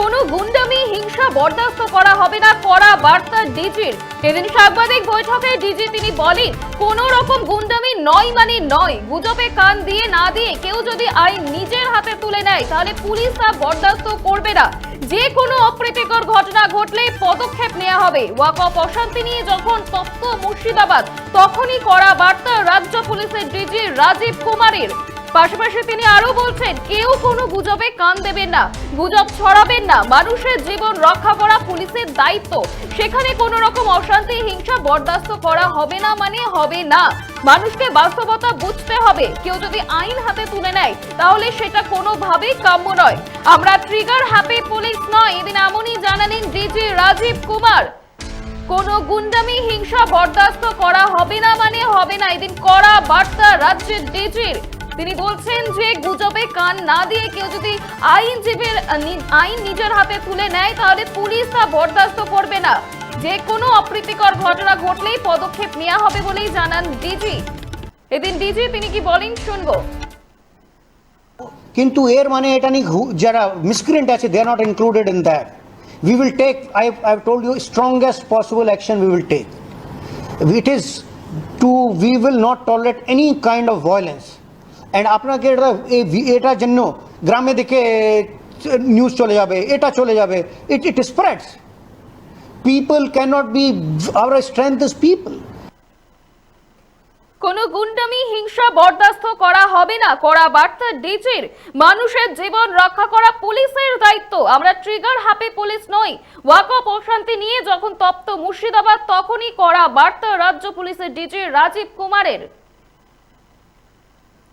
কোনো গুন্ডামি, হিংসা বরদাস্ত করা হবে না করা বার্তা ডিজির। এদিন সাংবাদিক বৈঠকে ডিজি তিনি বলেন, কোন রকম গুন্ডামি নয় মানে নয়। গুজবে কান দিয়ে না দিয়ে কেউ যদি আইন নিজের হাতে তুলে নেয়, তাহলে পুলিশ তা বরদাস্ত করবে না। যে কোনো অপ্রীতিকর ঘটনা ঘটলেই পদক্ষেপ নেওয়া হবে। ওয়াকফ অশান্তি নিয়ে যখন তপ্ত মুর্শিদাবাদ, তখনই করা বার্তা রাজ্য পুলিশের ডিজি রাজীব কুমারের। পাশাপাশি তিনি আরও বলছেন, কেউ কোনো গুজবে কান দেবেন না, গুজব ছড়াবেন না, মানুষের জীবন রক্ষা করা পুলিশের দায়িত্ব। সেখানে কোনো রকম অশান্তি, হিংসা বরদাস্ত করা হবে না মানে হবে না। মানুষকে বাস্তবতা বুঝতে হবে। কেউ যদি আইন হাতে তুলে নেয়, তাহলে সেটা কোনোভাবেই কাম্য নয়। আমরা ট্রিগার হ্যাপি পুলিশ নয়, এদিন এমনই জানালেন ডিজি রাজীব কুমার। কোনো গুন্ডামি, হিংসা বরদাস্ত করা হবে না মানে হবে না। এদিন করা বার্তা রাজ্যের ডিজির তিনি বলছেন যে গুজবে কান না দিয়ে কেউ যদি আইনজীবীর আইন নিজের হাতে তুলে নেয়, তাহলে পুলিশ তা বরদাস্ত করবে না। যে কোনো অপ্রীতিকর ঘটনা ঘটলেই পদক্ষেপ নেওয়া হবে বলেই জানান ডিজি। এদিন ডিজি, তিনি কি বলেন শুনব। কিন্তু এর মানে এটা নেই যারা মিসক্রিয়েন্ট আছে they are not included in that we will take I I told you strongest possible action we will take it is to we will not tolerate any kind of violence and আপনাকে এটা এই এটার জন্য গ্রামে দিকে news চলে যাবে, এটা চলে যাবে it it spreads people cannot be our strength is people কোনো গুন্ডামি, হিংসা বরদাস্ত করা হবে না করা বার্তা ডিজির মানুষের জীবন রক্ষা করা পুলিশের দায়িত্ব। আমরা ট্রিগার হ্যাপি পুলিশ নই। ওয়াকফ অশান্তি নিয়ে যখন তপ্ত মুর্শিদাবাদ, তখনই করা বার্তা রাজ্য পুলিশের ডিজি রাজীব কুমারের।